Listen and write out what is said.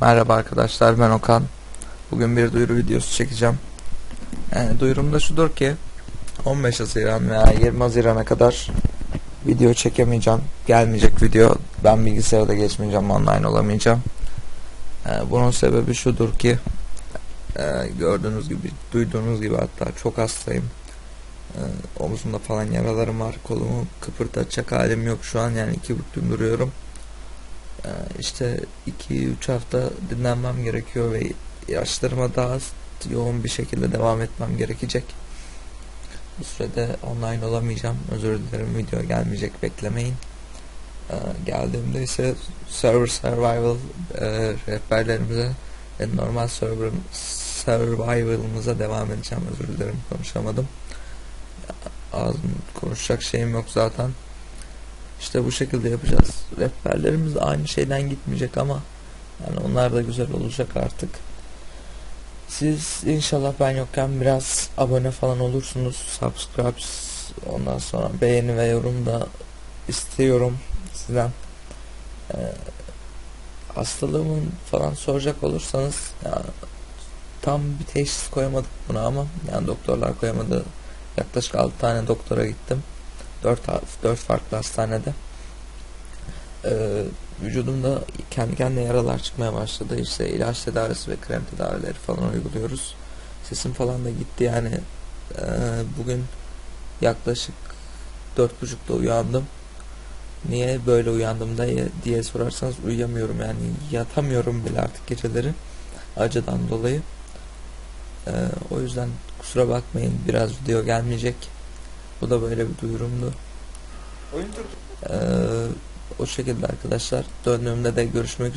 Merhaba arkadaşlar ben Okan. Bugün bir duyuru videosu çekeceğim. Ee, duyurum da şudur ki 15 Haziran veya 20 Haziran'a kadar video çekemeyeceğim. Gelmeyecek video. Ben bilgisayarda geçmeyeceğim. Online olamayacağım. Ee, bunun sebebi şudur ki e, gördüğünüz gibi duyduğunuz gibi hatta çok hastayım. Ee, omzumda falan yaralarım var. Kolumu kıpırdatacak halim yok şu an yani iki büktüm duruyorum. Ee, işte 2-3 hafta dinlenmem gerekiyor ve yaşlarıma daha yoğun bir şekilde devam etmem gerekecek. Bu sürede online olamayacağım. Özür dilerim video gelmeyecek beklemeyin. Ee, geldiğimde ise server survival e, rehberlerimize ve normal server survival'ımıza devam edeceğim. Özür dilerim konuşamadım. Ağzım konuşacak şeyim yok zaten. İşte bu şekilde yapacağız. Rehberlerimiz aynı şeyden gitmeyecek ama yani onlar da güzel olacak artık. Siz inşallah ben yokken biraz abone falan olursunuz. Subscribe ondan sonra beğeni ve yorum da istiyorum sizden. Ee, hastalığımın falan soracak olursanız ya, tam bir teşhis koyamadık buna ama yani doktorlar koyamadı. Yaklaşık 6 tane doktora gittim. 4, 4 farklı hastanede. Ee, vücudumda kendi kendine yaralar çıkmaya başladı. İşte ilaç tedavisi ve krem tedavileri falan uyguluyoruz. Sesim falan da gitti yani. Ee, bugün yaklaşık 4.30'da uyandım. Niye böyle uyandım da diye sorarsanız uyuyamıyorum yani yatamıyorum bile artık geceleri acıdan dolayı. Ee, o yüzden kusura bakmayın biraz video gelmeyecek. Bu da böyle bir duyurumdu. Oyun Ee, o şekilde arkadaşlar. Döndüğümde de görüşmek üzere.